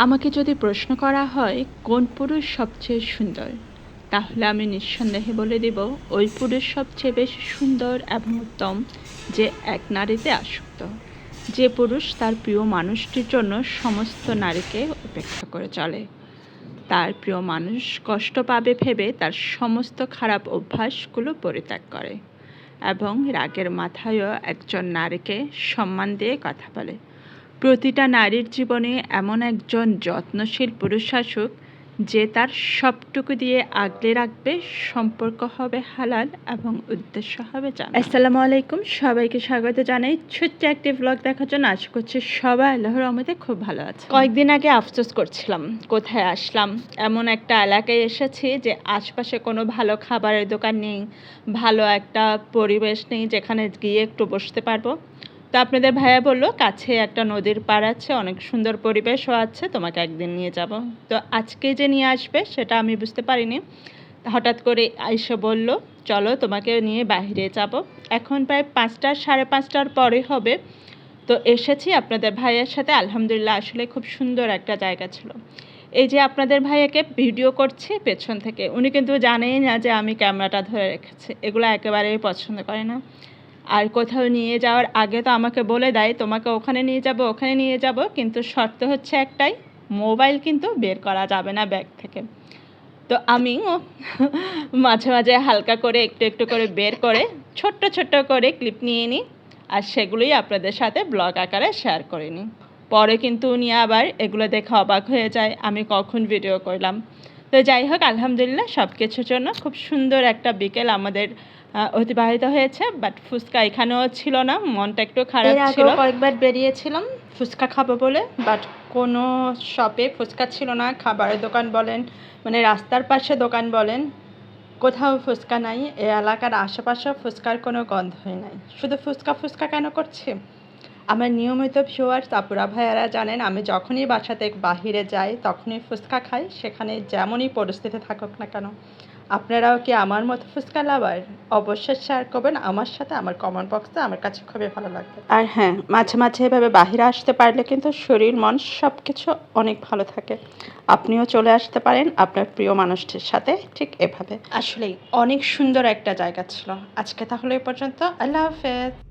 আমাকে যদি প্রশ্ন করা হয়, কোন পুরুষ সবচেয়ে সুন্দর? তাহলে আমি নিঃসন্দেহে বলে দেব, ওই পুরুষ সবচেয়ে বেশি সুন্দর এবং উত্তম যে এক নারীতে আসক্ত। যে পুরুষ তার প্রিয় মানুষটির জন্য সমস্ত নারীকে উপেক্ষা করে চলে। তার প্রিয় মানুষ কষ্ট পাবে ভেবে তার সমস্ত খারাপ অভ্যাসগুলো পরিত্যাগ করে এবং রাগের মাথায়ও একজন নারীকে সম্মান দিয়ে কথা বলে। প্রতিটা নারীর জীবনে এমন একজন যত্নশীল পুরুষ আসুক যে তার সবটুকু দিয়ে আগলে রাখবে সম্পর্ক হবে হালাল এবং উদ্দেশ্য হবে জানা আসসালামু আলাইকুম সবাইকে স্বাগত জানাই ছোট্ট একটি ব্লগ দেখার জন্য। আশা করছি সবাই আল্লাহর রহমতে খুব ভালো আছে কয়েকদিন আগে আফসোস করছিলাম কোথায় আসলাম? এমন একটা এলাকায় এসেছি যে আশপাশে কোনো ভালো খাবারের দোকান নেই ভালো একটা পরিবেশ নেই যেখানে গিয়ে একটু বসতে পারব। তো আপনাদের ভাইয়া বলল, কাছে একটা নদীর পাড় আছে, অনেক সুন্দর পরিবেশও আছে, তোমাকে একদিন নিয়ে যাব। তো আজকে যে নিয়ে আসবে, সেটা আমি বুঝতে পারিনি। হঠাৎ করে আইসে বলল, চলো তোমাকে নিয়ে বাইরে যাব। এখন প্রায় পাঁচটার সাড়ে পাঁচটার পরে হবে। তো এসেছি আপনাদের ভাইয়ের সাথে। আলহামদুলিল্লাহ, আসলে খুব সুন্দর একটা জায়গা ছিল। এই যে আপনাদের ভাইয়াকে ভিডিও করছি পেছন থেকে, উনি কিন্তু জানেই না যে আমি ক্যামেরাটা ধরে রেখেছি। এগুলো একেবারেই পছন্দ করে না। আর কোথাও নিয়ে যাওয়ার আগে তো আমাকে বলে দেয়, তোমাকে ওখানে নিয়ে যাব, ওখানে নিয়ে যাব। কিন্তু শর্ত হচ্ছে একটাই, মোবাইল কিন্তু বের করা যাবে না ব্যাগ থেকে। তো আমি মাঝে মাঝে হালকা করে একটু একটু করে বের করে, ছোট্ট ছোট্ট করে ক্লিপ নিয়ে নিই আর সেগুলোই আপনাদের সাথে ব্লগ আকারে শেয়ার করে নিই। পরে কিন্তু উনি আবার এগুলো দেখে অবাক হয়ে যায়, আমি কখন ভিডিও করলাম। তো যাই হোক, আলহামদুলিল্লাহ সব কিছুর জন্য খুব সুন্দর একটা বিকেল আমাদের অতিবাহিত হয়েছে বাট ফুচকা এখানেও ছিল না মনটা একটু খারাপ ছিল। কয়েকবার বেরিয়েছিলাম ফুচকা খাব বলে বাট কোনো শপে ফুচকা ছিল না খাবারের দোকান বলেন মানে রাস্তার পাশে দোকান বলেন কোথাও ফুচকা নাই এ এলাকার আশেপাশে ফুচকার কোনো গন্ধই নাই। শুধু ফুচকা ফুচকা কেন করছে? আমার নিয়মিত ভিউয়ার্স আপুরা ভাইয়ারা জানেন আমি যখনই বাসাতে বাহিরে যাই তখনই ফুচকা খাই সেখানে যেমনই পরিস্থিতি থাকুক না কেন আপনারাও কি আমার মতো ফুচকা লাভার? অবশ্যই শেয়ার করবেন আমার সাথে আমার কমেন্ট বক্সে আমার কাছে খুবই ভালো লাগবে। আর হ্যাঁ মাঝে মাঝে এভাবে বাহিরে আসতে পারলে কিন্তু শরীর মন সব কিছু অনেক ভালো থাকে। আপনিও চলে আসতে পারেন আপনার প্রিয় মানুষটির সাথে ঠিক এভাবে। আসলেই অনেক সুন্দর একটা জায়গা ছিল। আজকে তাহলে এ পর্যন্ত আল্লাহ হাফেজ।